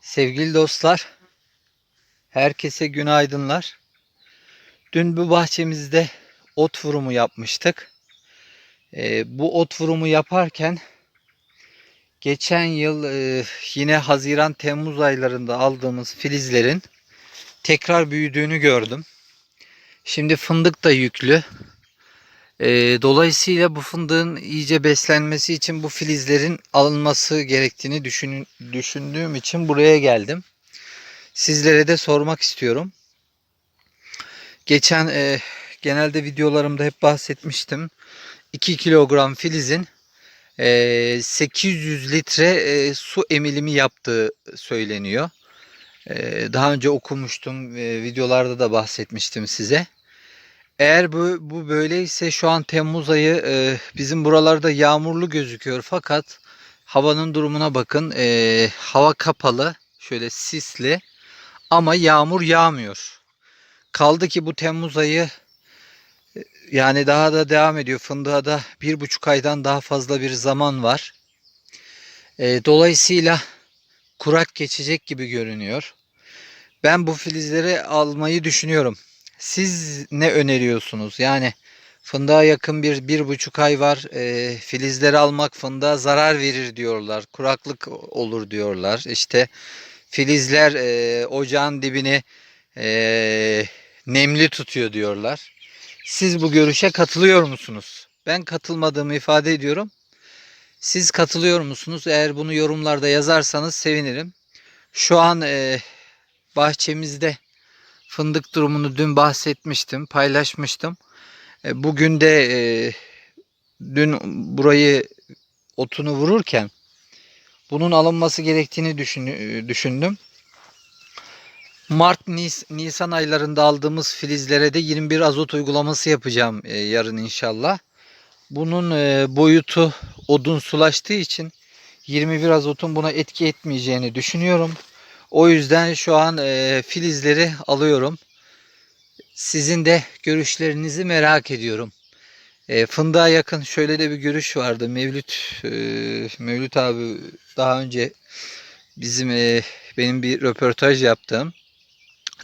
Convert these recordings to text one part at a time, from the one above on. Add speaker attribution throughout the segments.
Speaker 1: Sevgili dostlar, herkese günaydınlar. Dün bu bahçemizde ot vurumu yapmıştık. Ee, bu ot vurumu yaparken geçen yıl e, yine Haziran-Temmuz aylarında aldığımız filizlerin tekrar büyüdüğünü gördüm. Şimdi fındık da yüklü. Ee, dolayısıyla bu fındığın iyice beslenmesi için bu filizlerin alınması gerektiğini düşün, düşündüğüm için buraya geldim. Sizlere de sormak istiyorum. Geçen e, genelde videolarımda hep bahsetmiştim. 2 kilogram filizin e, 800 litre e, su emilimi yaptığı söyleniyor. E, daha önce okumuştum, e, videolarda da bahsetmiştim size. Eğer bu, bu böyleyse şu an Temmuz ayı e, bizim buralarda yağmurlu gözüküyor fakat havanın durumuna bakın. E, hava kapalı, şöyle sisli ama yağmur yağmıyor. Kaldı ki bu Temmuz ayı e, yani daha da devam ediyor. Fındığa da bir buçuk aydan daha fazla bir zaman var. E, dolayısıyla kurak geçecek gibi görünüyor. Ben bu filizleri almayı düşünüyorum. Siz ne öneriyorsunuz? Yani fındığa yakın bir bir buçuk ay var. E, filizleri almak fındığa zarar verir diyorlar. Kuraklık olur diyorlar. İşte filizler e, ocağın dibini e, nemli tutuyor diyorlar. Siz bu görüşe katılıyor musunuz? Ben katılmadığımı ifade ediyorum. Siz katılıyor musunuz? Eğer bunu yorumlarda yazarsanız sevinirim. Şu an e, bahçemizde fındık durumunu dün bahsetmiştim, paylaşmıştım. E, bugün de e, dün burayı otunu vururken bunun alınması gerektiğini e, düşündüm. Mart, Nis, Nisan aylarında aldığımız filizlere de 21 azot uygulaması yapacağım yarın inşallah. Bunun boyutu odun sulaştığı için 21 azotun buna etki etmeyeceğini düşünüyorum. O yüzden şu an e, filizleri alıyorum. Sizin de görüşlerinizi merak ediyorum. E, fındığa yakın şöyle de bir görüş vardı. Mevlüt e, Mevlüt abi daha önce bizim e, benim bir röportaj yaptığım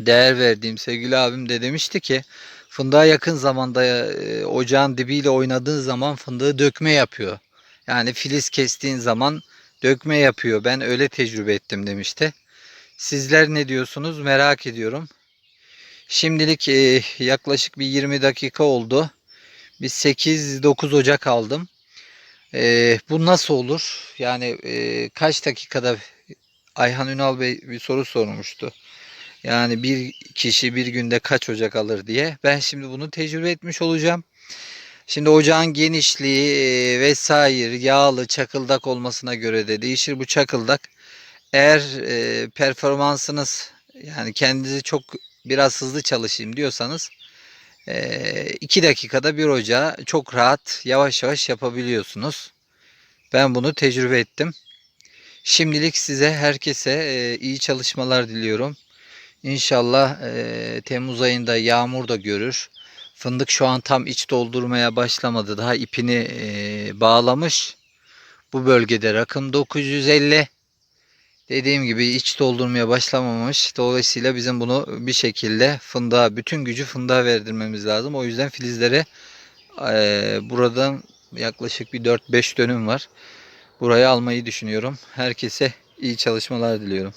Speaker 1: değer verdiğim sevgili abim de demişti ki fındığa yakın zamanda e, ocağın dibiyle oynadığın zaman fındığı dökme yapıyor. Yani filiz kestiğin zaman dökme yapıyor. Ben öyle tecrübe ettim demişti. Sizler ne diyorsunuz merak ediyorum. Şimdilik e, yaklaşık bir 20 dakika oldu. Bir 8-9 Ocak aldım. E, bu nasıl olur? Yani e, kaç dakikada Ayhan Ünal Bey bir soru sormuştu. Yani bir kişi bir günde kaç ocak alır diye. Ben şimdi bunu tecrübe etmiş olacağım. Şimdi ocağın genişliği vesaire yağlı çakıldak olmasına göre de değişir bu çakıldak. Eğer e, performansınız yani kendinizi çok biraz hızlı çalışayım diyorsanız 2 dakikada bir ocağı çok rahat yavaş yavaş yapabiliyorsunuz. Ben bunu tecrübe ettim. Şimdilik size herkese e, iyi çalışmalar diliyorum. İnşallah e, Temmuz ayında yağmur da görür. Fındık şu an tam iç doldurmaya başlamadı. Daha ipini e, bağlamış. Bu bölgede rakım 950. Dediğim gibi iç doldurmaya başlamamış. Dolayısıyla bizim bunu bir şekilde fındığa, bütün gücü fındığa verdirmemiz lazım. O yüzden filizlere e, buradan yaklaşık bir 4-5 dönüm var. Buraya almayı düşünüyorum. Herkese iyi çalışmalar diliyorum.